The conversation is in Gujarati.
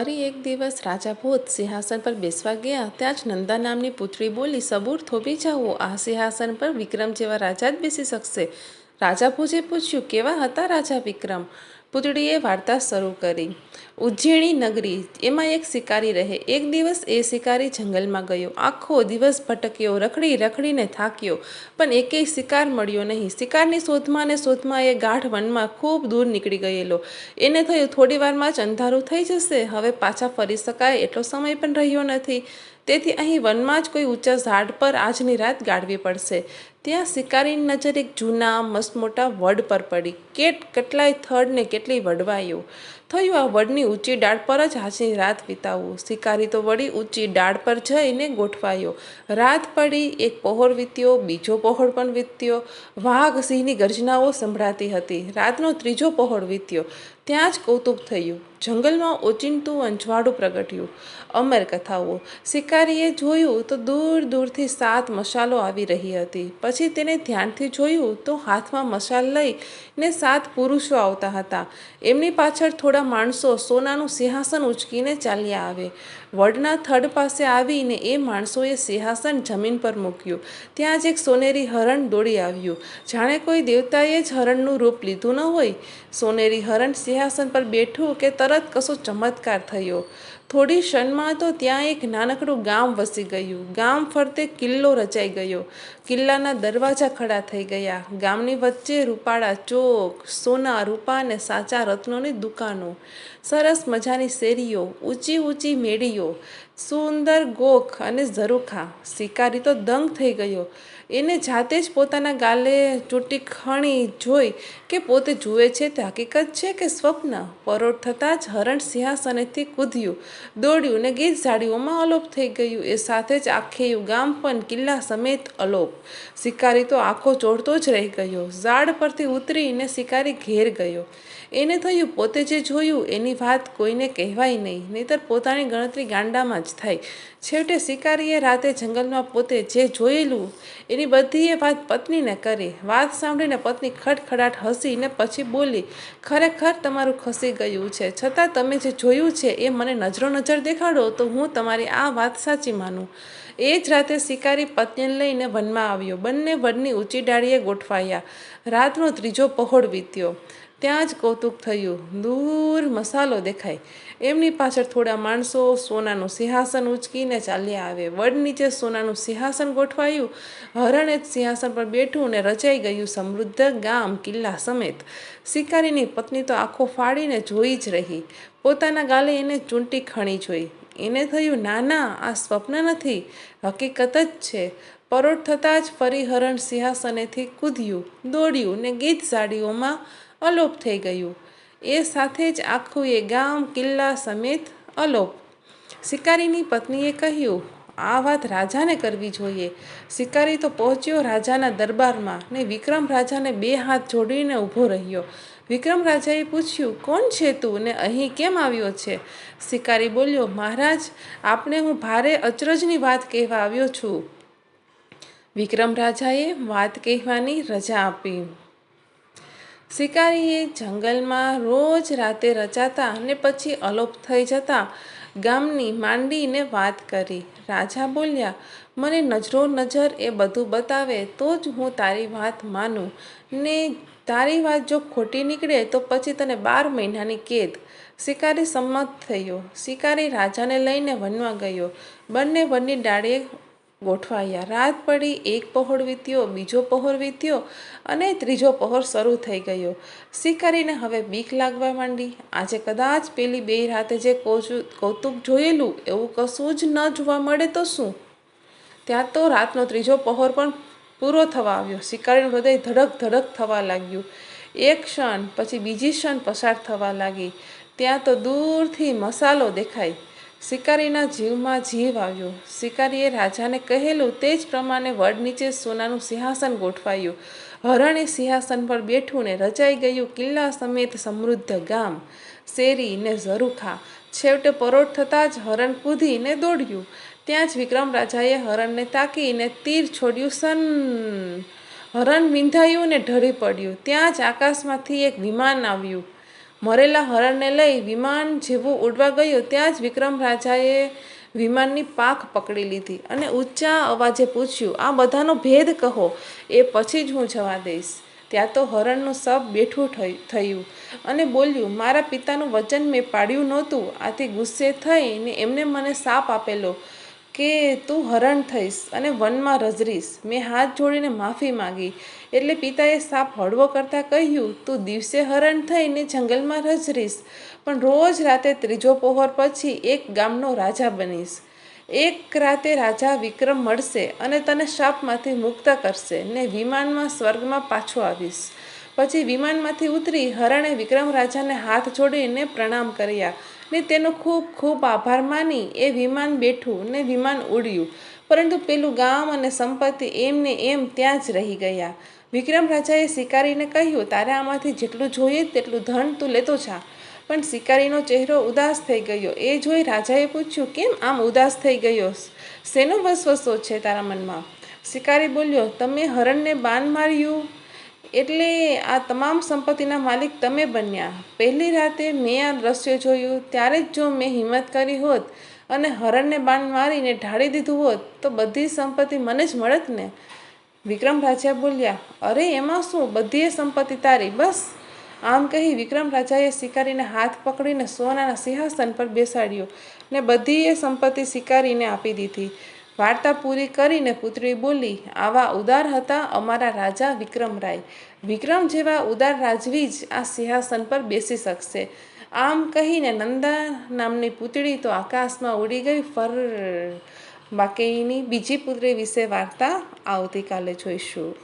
ફરી એક દિવસ રાજા ભૂત સિંહાસન પર બેસવા ગયા. ત્યાં જ નંદા નામની પુત્રી બોલી, સબૂર, થોભી જાઓ. આ સિંહાસન પર વિક્રમ જેવા રાજા જ બેસી શકશે. રાજા ભોજે પૂછ્યું, કેવા હતા રાજા વિક્રમ? પુતળીએ વાર્તા શરૂ કરી. ઉજ્જૈણી નગરી, એમાં એક શિકારી રહે. એક દિવસ એ શિકારી જંગલમાં ગયો. આખો દિવસ ભટક્યો, રખડી રખડીને થાક્યો. પણ એકેય શિકાર મળ્યો નહીં. શિકારની શોધમાં ને શોધમાં એ ગાઢ વનમાં ખૂબ દૂર નીકળી ગયેલો. એને થયું થોડી વારમાં જ અંધારું થઈ જશે. હવે પાછા ફરી શકાય એટલો સમય પણ રહ્યો નથી. તેથી અહીં વનમાં જ કોઈ ઊંચા ઝાડ પર આજની રાત ગાળવી પડશે. ત્યાં શિકારીની નજર એક જૂના મસ્તમોટા વડ પર પડી. કેટ, કેટલાય થડને કેટલી વડવાયો. થયું આ વડની ઊંચી ડાળ પર જ આજની રાત વિતાવવું શિકારી તો વળી ઊંચી ડાળ પર જઈને ગોઠવાયો. રાત પડી, એક પહોર વીત્યો, બીજો પહોર પણ વીત્યો. વાઘ સિંહની ગર્જનાઓ સંભળાતી હતી. રાતનો ત્રીજો પહોર વીત્યો. ત્યાં જ કૌતુક થયું. જંગલમાં ઓચિંતું અંજવાળું પ્રગટ્યું. અમર કથાઓ. શિકારીએ જોયું તો દૂર દૂરથી સાત મશાલો આવી રહી હતી. પછી તેને ધ્યાનથી જોયું તો હાથમાં મશાલ લઈને સાત પુરુષો આવતા હતા. એમની પાછળ થોડા માણસો સોનાનું સિંહાસન ઉચકીને ચાલ્યા આવે. વડના થડ પાસે આવીને એ માણસોએ સિંહાસન જમીન પર મૂક્યું. ત્યાં જ એક સોનેરી હરણ દોડી આવ્યું. જાણે કોઈ દેવતાએ જ હરણનું રૂપ લીધું ન હોય. સોનેરી હરણ સિંહાસન પર બેઠું કે તરત કશો ચમત્કાર થયો. થોડી ક્ષણમાં તો ત્યાં એક નાનકડું ગામ વસી ગયું. ગામ ફરતે કિલ્લો રચાઈ ગયો. કિલ્લાના દરવાજા ખડા થઈ ગયા. ગામની વચ્ચે રૂપાળા ચોક, સોના રૂપા અને સાચા રત્નોની દુકાનો. સરસ મજાની શેરીઓ, ઊંચી ઊંચી મેળીઓ. સુંદર ગોખ અને ઝરૂખા. શિકારી તો દંગ થઈ ગયો. એને જાતે જ પોતાના ગાલે ચૂંટી ખણી જોઈ કે પોતે જુએ છે તે હકીકત છે કે સ્વપ્ન પરોઢ થતાં જ હરણ સિંહાસનેથી કૂદ્યું. દોડ્યું ને ગીત ઝાડીઓમાં અલોપ થઈ ગયું. એ સાથે જ આખેયું ગામ પણ કિલ્લા સમેત અલોપ. શિકારી તો આંખો ચોડતો જ રહી ગયો. ઝાડ પરથી ઉતરીને શિકારી ઘેર ગયો. એને થયું પોતે જે જોયું એની વાત કોઈને કહેવાય નહીં. નહીતર પોતાની ગણતરી ગાંડામાં જ થાય છેવટે શિકારીએ રાતે જંગલમાં પોતે જે જોયેલું, એની બધી એ વાત પત્નીને કરી. વાત સાંભળીને પત્ની ખડખડાટ હસીને પછી બોલી, ખરેખર તમારું ખસી ગયું છે. છતાં તમે જે જોયું છે એ મને નજરો નજર દેખાડો તો હું તમારી આ વાત સાચી માનું. એ જ રાતે શિકારી પત્નીને લઈને વનમાં આવ્યો. બંને વનની ઊંચી ડાળીએ ગોઠવાયા. રાતનો ત્રીજો પહોળ વીત્યો. ત્યાં જ કૌતુક થયું. દૂર મસાલો દેખાય. એમની પાછળ થોડા માણસો સોનાનું સિંહાસન ઉચકીને ચાલ્યા આવે. વડ નીચે સોનાનું સિંહાસન ગોઠવાયું. હરણ જ સિંહાસન પર બેઠું અને રચાઈ ગયું સમૃદ્ધ ગામ કિલ્લા સમેત. શિકારીની પત્ની તો આંખો ફાડીને જોઈ જ રહી. પોતાના ગાલે એને ચૂંટી ખણી જોઈ. એને થયું ના ના આ સ્વપ્ન નથી. હકીકત જ છે. પરોઢ થતાં જ ફરી હરણ સિંહાસનેથી કૂદ્યું, દોડ્યું ને ગીત ઝાડીઓમાં અલોપ થઈ ગયું. એ સાથે જ આખું એ ગામ, કિલ્લા સમેત અલોપ. શિકારીની પત્નીએ કહ્યું, આ વાત રાજાને કરવી જોઈએ. શિકારી તો પહોંચ્યો રાજાના દરબારમાં ને વિક્રમ રાજાને બે હાથ જોડીને ઊભો રહ્યો. વિક્રમ રાજાએ પૂછ્યું, કોણ છે તું ને અહીં કેમ આવ્યો છે? શિકારી બોલ્યો, મહારાજ, આપને હું ભારે અચરજની વાત કહેવા આવ્યો છું. વિક્રમ રાજાએ વાત કહેવાની રજા આપી. શિકારીએ જંગલમાં રોજ રાતે રચાતા અને પછી અલોપ થઈ જતા ગામની માંડીને વાત કરી. રાજા બોલ્યા, મને નજરો નજર એ બધું બતાવે તો જ હું તારી વાત માનું. ને તારી વાત જો ખોટી નીકળે તો પછી તને બાર મહિનાની કેદ. શિકારી સંમત થયો. શિકારી રાજાને લઈને વનવા ગયો. બંને વનની ડાળે ગોઠવાયા. રાત પડી, એક પહોર વીત્યો, બીજો પહોર વીત્યો અને ત્રીજો પહોર શરૂ થઈ ગયો. શિકારીને હવે બીક લાગવા માંડી. આજે કદાચ પેલી બે રાતે જે કૌતુક જોયેલું, એવું કશું જ ન જોવા મળે તો શું? ત્યાં તો રાતનો ત્રીજો પહોર પણ પૂરો થવા આવ્યો. શિકારીનું હૃદય ધડક ધડક થવા લાગ્યું. એક ક્ષણ પછી બીજી ક્ષણ પસાર થવા લાગી. ત્યાં તો દૂરથી મસાલો દેખાય. શિકારીના જીવમાં જીવ આવ્યો. શિકારીએ રાજાને કહેલું તે જ પ્રમાણે વડ નીચે સોનાનું સિંહાસન ગોઠવાયું. હરણે સિંહાસન પર બેઠું ને રચાઈ ગયું કિલ્લા સમેત સમૃદ્ધ ગામ. શેરી ને ઝરૂખા. છેવટે પરોઢ થતાં જ હરણ કૂદીને દોડ્યું. ત્યાં જ વિક્રમ રાજાએ હરણને તાકીને તીર છોડ્યું સન. હરણ વિંધાયું ને ઢળી પડ્યું. ત્યાં જ આકાશમાંથી એક વિમાન આવ્યું. મરેલા હરણને લઈ વિમાન જેવું ઉડવા ગયું, ત્યાં જ વિક્રમ રાજાએ વિમાનની પાખ પકડી લીધી અને ઊંચા અવાજે પૂછ્યું, આ બધાનો ભેદ કહો, એ પછી જ હું જવા દઈશ. ત્યાં તો હરણનું સબ બેઠું થયું અને બોલ્યું, મારા પિતાનું વચન મેં પાડ્યું નહોતું, આથી ગુસ્સે થઈને એમને મને સાપ આપેલો કે તું હરણ થઈશ અને વનમાં રઝરીશ. મેં હાથ જોડીને માફી માંગી. એટલે પિતાએ સાપ હળવો કરતાં કહ્યું, તું દિવસે હરણ થઈને જંગલમાં રઝરીશ, પણ રોજ રાતે ત્રીજો પહોર પછી એક ગામનો રાજા બનીશ. એક રાતે રાજા વિક્રમ મળશે અને તને શાપમાંથી મુક્ત કરશે. ને વિમાનમાં સ્વર્ગમાં પાછો આવીશ. પછી વિમાનમાંથી ઉતરી હરણે વિક્રમ રાજાને હાથ જોડીને પ્રણામ કર્યા. ને તેનો ખૂબ ખૂબ આભાર માની એ વિમાન બેઠું ને વિમાન ઉડ્યું. પરંતુ પેલું ગામ અને સંપત્તિ એમને એમ ત્યાં જ રહી ગયા. વિક્રમ રાજાએ શિકારીને કહ્યું, તારે આમાંથી જેટલું જોઈએ તેટલું ધન તું લેતો જા. પણ શિકારીનો ચહેરો ઉદાસ થઈ ગયો. એ જોઈ રાજાએ પૂછ્યું, કેમ આમ ઉદાસ થઈ ગયો? શેનો વસવસો છે તારા મનમાં? શિકારી બોલ્યો, તમે હરણને બાન માર્યું? એટલે આ તમામ સંપત્તિના માલિક તમે બન્યા. પહેલી રાતે મેં આ દ્રશ્ય જોયું, ત્યારે જ જો મેં હિંમત કરી હોત અને હરણને બાણ મારીને ઢાળી દીધું હોત, તો બધી સંપત્તિ મને જ મળત ને? વિક્રમ રાજા બોલ્યા, અરે, એમાં શું? બધી સંપત્તિ તારી, બસ. આમ કહી વિક્રમ રાજાએ શિકારીને હાથ પકડીને સોનાના સિંહાસન પર બેસાડ્યો ને બધી એ સંપત્તિ શિકારીને આપી દીધી. વાર્તા પૂરી કરીને પુત્રી બોલી, આવા ઉદાર હતા અમારા રાજા વિક્રમરાય. વિક્રમ જેવા ઉદાર રાજવી જ આ સિંહાસન પર બેસી શકશે. આમ કહીને નંદા નામની પુતળી તો આકાશમાં ઉડી ગઈ. ફર બાકીની બીજી પુત્રી વિશે વાર્તા આવતીકાલે જોઈશું.